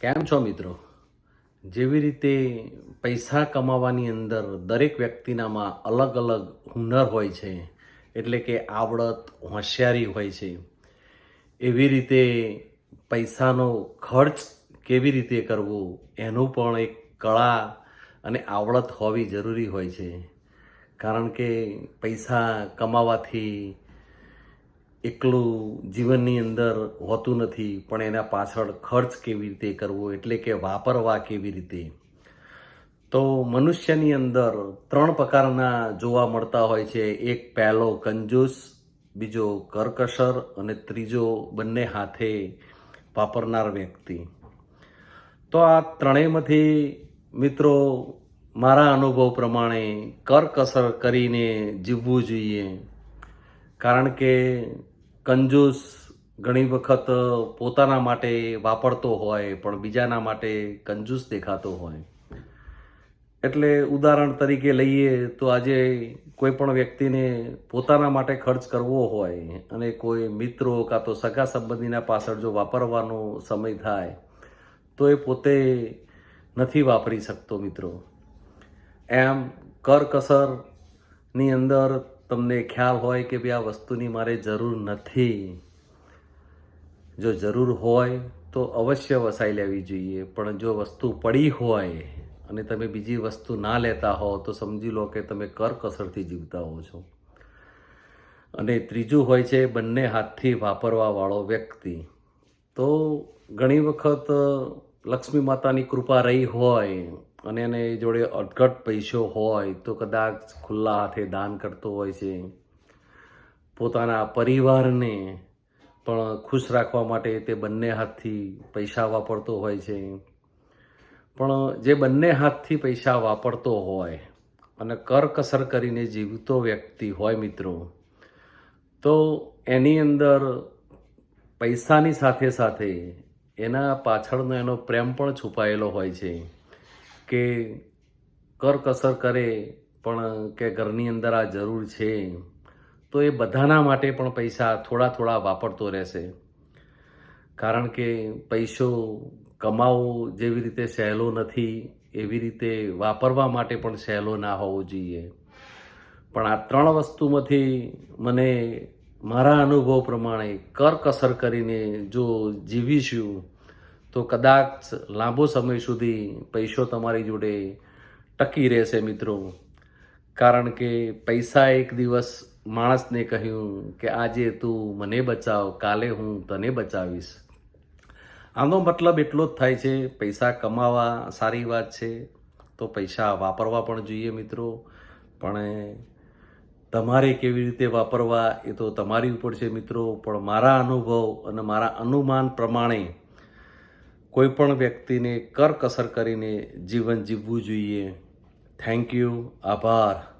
કેમ છો મિત્રો? જેવી રીતે પૈસા કમાવાની અંદર દરેક વ્યક્તિનામાં અલગ અલગ હુનર હોય છે, એટલે કે આવડત, હોશિયારી હોય છે, એવી રીતે પૈસાનો ખર્ચ કેવી રીતે કરવો, એનું પણ એક કળા અને આવડત હોવી જરૂરી હોય છે. કારણ કે પૈસા કમાવાથી એકલું જીવનની અંદર હોતું નથી, પણ એના પાછળ ખર્ચ કેવી રીતે કરવો, એટલે કે વાપરવા કેવી રીતે? તો મનુષ્યની અંદર ત્રણ પ્રકારના જોવા મળતા હોય છે. એક પહેલો કંજૂસ, બીજો કરકસર અને ત્રીજો બંને હાથે વાપરનાર વ્યક્તિ. તો આ ત્રણેયમાંથી મિત્રો મારા અનુભવ પ્રમાણે કરકસર કરીને જીવવું જોઈએ. કારણ કે કંજૂસ ઘણી વખત પોતાના માટે વાપરતો હોય, પણ બીજાના માટે કંજૂસ દેખાતો હોય. એટલે ઉદાહરણ તરીકે લઈએ તો આજે કોઈ પણ વ્યક્તિને પોતાના માટે ખર્ચ કરવો હોય અને કોઈ મિત્રો કાં તો સગા સંબંધીના પાછળ જો વાપરવાનો સમય થાય, તો એ પોતે નથી વાપરી શકતો મિત્રો. એમ કરકસરની અંદર તમને ખ્યાલ હોય કે ભાઈ આ વસ્તુની મારે જરૂર નથી. જો જરૂર હોય તો અવશ્ય વસાઈ લેવી જોઈએ, પણ જો વસ્તુ પડી હોય અને તમે બીજી વસ્તુ ના લેતા હો, તો સમજી લો કે તમે કરકસરથી જીવતા હો છો. અને ત્રીજું હોય છે બંને હાથથી વાપરવાવાળો વ્યક્તિ. તો ઘણી વખત લક્ષ્મી માતાની કૃપા રહી હોય અને એને જોડે અટઘટ પૈસો હોય તો કદાચ ખુલ્લા હાથે દાન કરતો હોય છે. પોતાના પરિવારને પણ ખુશ રાખવા માટે તે બંને હાથથી પૈસા વાપરતો હોય છે. પણ જે બંને હાથથી પૈસા વાપરતો હોય અને કરકસર કરીને જીવતો વ્યક્તિ હોય મિત્રો, તો એની અંદર પૈસાની સાથે સાથે એના પાછળનો એનો પ્રેમ પણ છુપાયેલો હોય છે. કે કરકસર કરે, પણ કે ઘરની અંદર આ જરૂર છે, તો એ બધાના માટે પણ પૈસા થોડા થોડા વાપરતો રહેશે. કારણ કે પૈસો કમાવો જેવી રીતે સહેલો નથી, એવી રીતે વાપરવા માટે પણ સહેલો ના હોવો જોઈએ. પણ આ ત્રણ વસ્તુમાંથી મને મારા અનુભવ પ્રમાણે કરકસર કરીને જો જીવીશું તો કદાચ લાંબો સમય સુધી પૈસો તમારી જોડે ટકી રહેશે મિત્રો. કારણ કે પૈસા એક દિવસ માણસને કહ્યું કે આજે તું મને બચાવ, કાલે હું તને બચાવીશ. આનો મતલબ એટલો જ થાય છે, પૈસા કમાવા સારી વાત છે, તો પૈસા વાપરવા પણ જોઈએ મિત્રો. પણ તમારે કેવી રીતે વાપરવા એ તો તમારી ઉપર છે મિત્રો. પણ મારા અનુભવ અને મારા અનુમાન પ્રમાણે કોઈ પણ વ્યક્તિને કરકસર કરીને જીવન જીવવું જોઈએ. થેન્ક યુ આભાર.